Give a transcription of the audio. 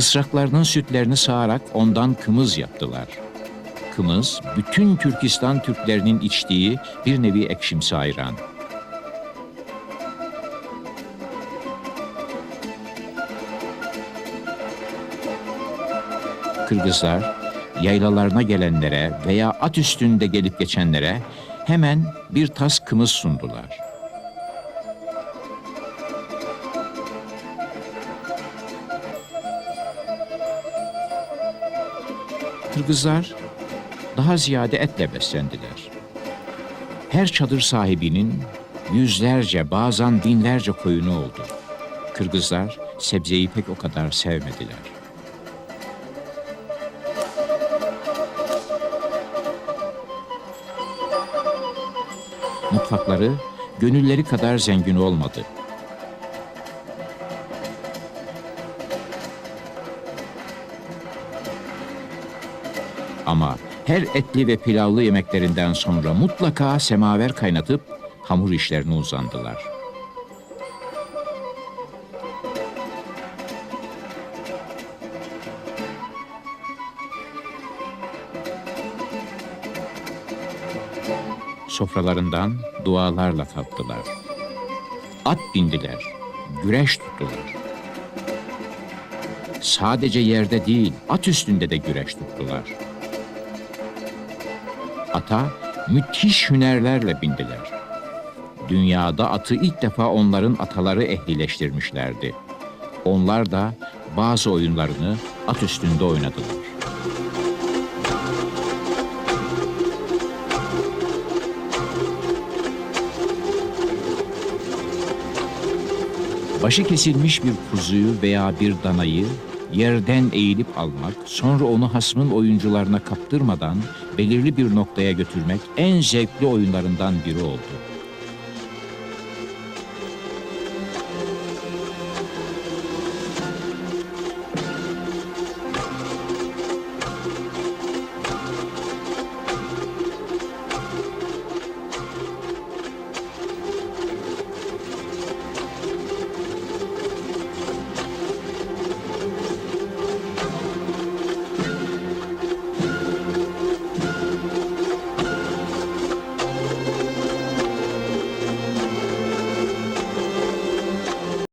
Kısraklarının sütlerini sağarak ondan kımız yaptılar. Kımız, bütün Türkistan Türklerinin içtiği bir nevi ekşimsi ayran. Kırgızlar, yaylalarına gelenlere veya at üstünde gelip geçenlere hemen bir tas kımız sundular. Kırgızlar daha ziyade etle beslendiler. Her çadır sahibinin yüzlerce bazen binlerce koyunu oldu. Kırgızlar sebzeyi pek o kadar sevmediler. Mutfakları gönülleri kadar zengin olmadı. Ama her etli ve pilavlı yemeklerinden sonra mutlaka semaver kaynatıp hamur işlerine uzandılar. Sofralarından dualarla kalktılar. At bindiler, güreş tuttular. Sadece yerde değil, at üstünde de güreş tuttular. Ata müthiş hünerlerle bindiler. Dünyada atı ilk defa onların ataları ehlileştirmişlerdi. Onlar da bazı oyunlarını at üstünde oynadılar. Başı kesilmiş bir kuzuyu veya bir danayı yerden eğilip almak, sonra onu hasmın oyuncularına kaptırmadan belirli bir noktaya götürmek en zevkli oyunlarından biri oldu.